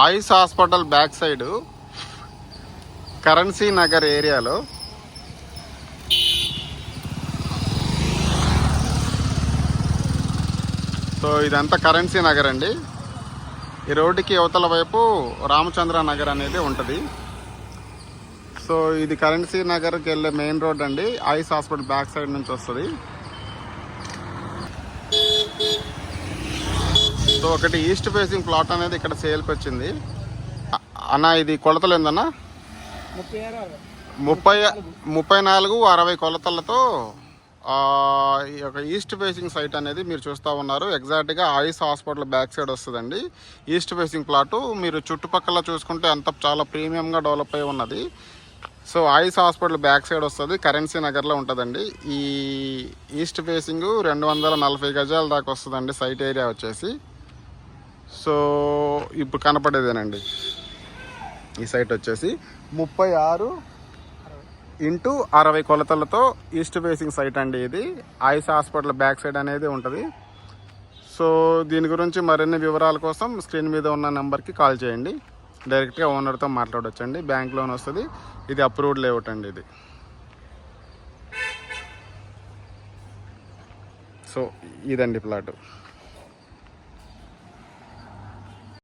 Ayush hospital back side Currency Nagar ఏరియాలో so ఇదంతా currency Nagar అండి. ఈ రోడ్డుకి అవతల వైపు రామచంద్ర నగర్ అనేది ఉంటుంది. సో ఇది కరెన్సీ నగర్కి వెళ్ళే మెయిన్ రోడ్ అండి. ఐస్ హాస్పిటల్ బ్యాక్ సైడ్ నుంచి వస్తుంది. ఒకటి ఈస్ట్ ఫేసింగ్ ప్లాట్ అనేది ఇక్కడ సేల్కి వచ్చింది. అన్న ఇది కొలతలు ఏందన్నా? ముప్పై ముప్పై నాలుగు అరవై కొలతలతో ఈ యొక్క ఈస్ట్ ఫేసింగ్ సైట్ అనేది మీరు చూస్తూ ఉన్నారు. ఎగ్జాక్ట్గా ఆయుష్ హాస్పిటల్ బ్యాక్ సైడ్ వస్తుందండి. ఈస్ట్ ఫేసింగ్ ప్లాటు మీరు చుట్టుపక్కల చూసుకుంటే అంత చాలా ప్రీమియంగా డెవలప్ అయి ఉన్నది. So Ayush hospital back side వస్తుంది. కరెన్సీ నగర్లో ఉంటుందండి. ఈ ఈస్ట్ ఫేసింగ్ రెండు వందల నలభై గజాల దాకా వస్తుందండి సైట్ ఏరియా వచ్చేసి. సో ఇప్పుడు కనపడేదేనండి. ఈ సైట్ వచ్చేసి ముప్పై ఆరు ఇంటూ అరవై కొలతలతో ఈస్ట్ ఫేసింగ్ సైట్ అండి ఇది. ఐస్ హాస్పిటల్ బ్యాక్ సైడ్ అనేది ఉంటుంది. సో దీని గురించి మరిన్ని వివరాల కోసం స్క్రీన్ మీద ఉన్న నెంబర్కి కాల్ చేయండి. డైరెక్ట్గా ఓనర్తో మాట్లాడొచ్చండి. బ్యాంక్ లోన్ వస్తుంది. ఇది అప్రూవ్డ్ లేఅవుట్ అండి ఇది. సో ఇదండి ప్లాట్.